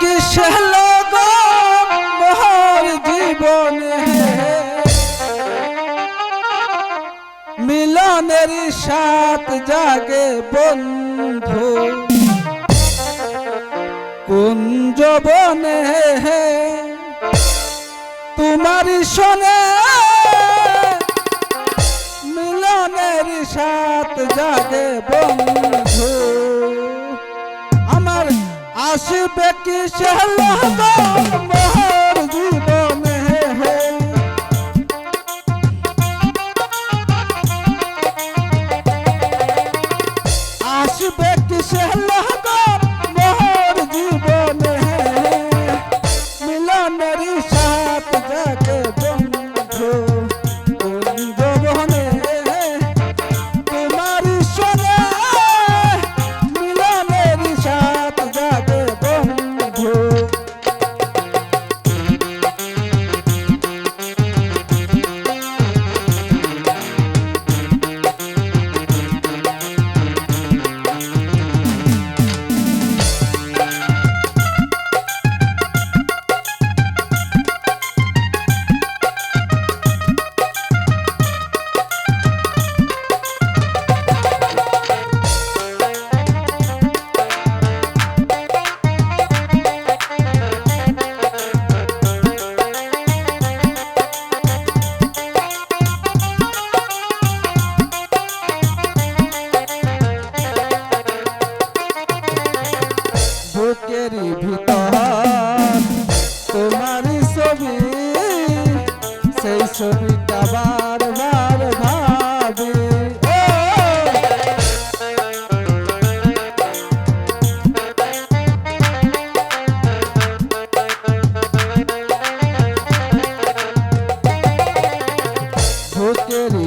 কিসে মোহর জীবনে? মিলনের সাত জাগে বন্ধু। কোন যবনে তোমার শোনে মিলনের সাত জাগে বন্ধু। আসবে কি জীবনে আসবে কি সে সেই ছবিটা বারবার ভাবে ঢোকেরি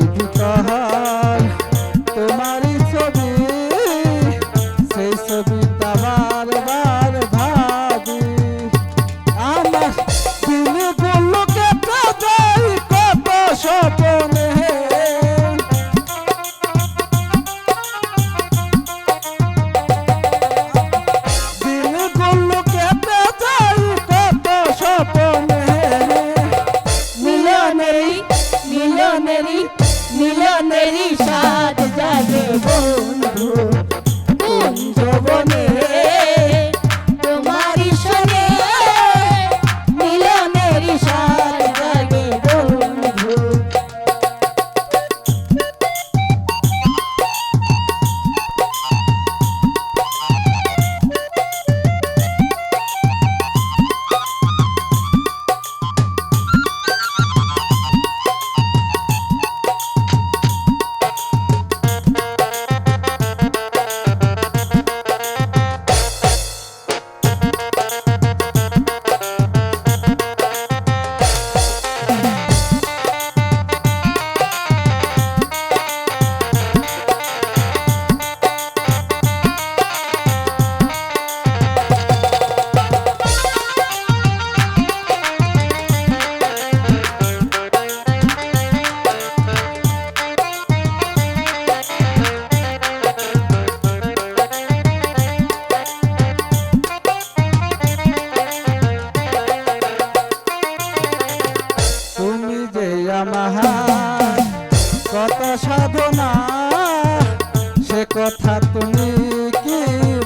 কথা তুমি কি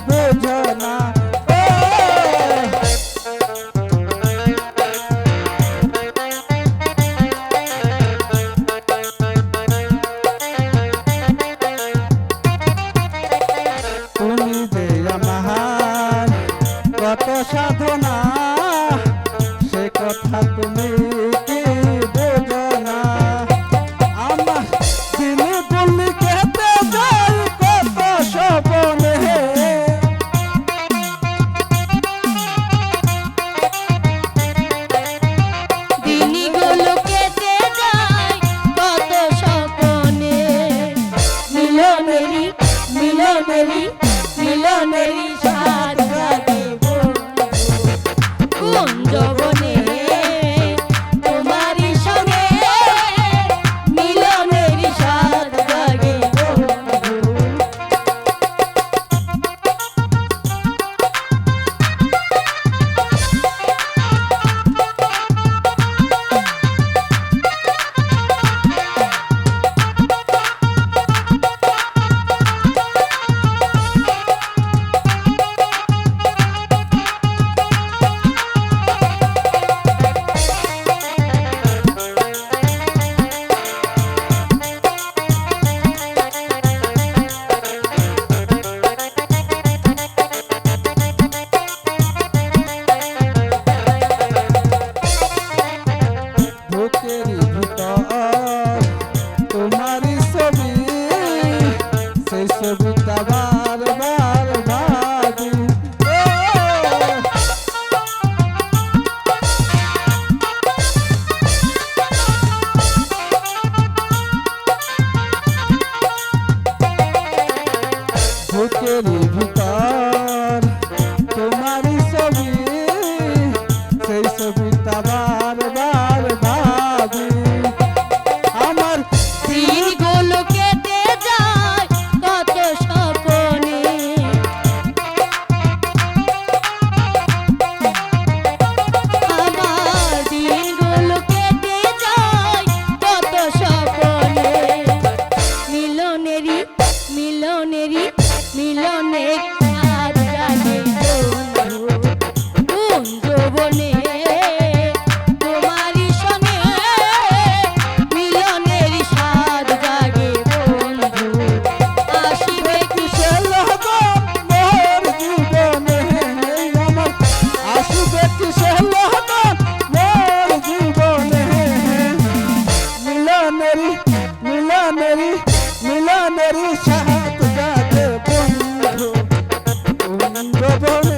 বোঝো না? তুমি যে আমার কত সাধ মিলনেরি মিলনেরি so. Bye-bye.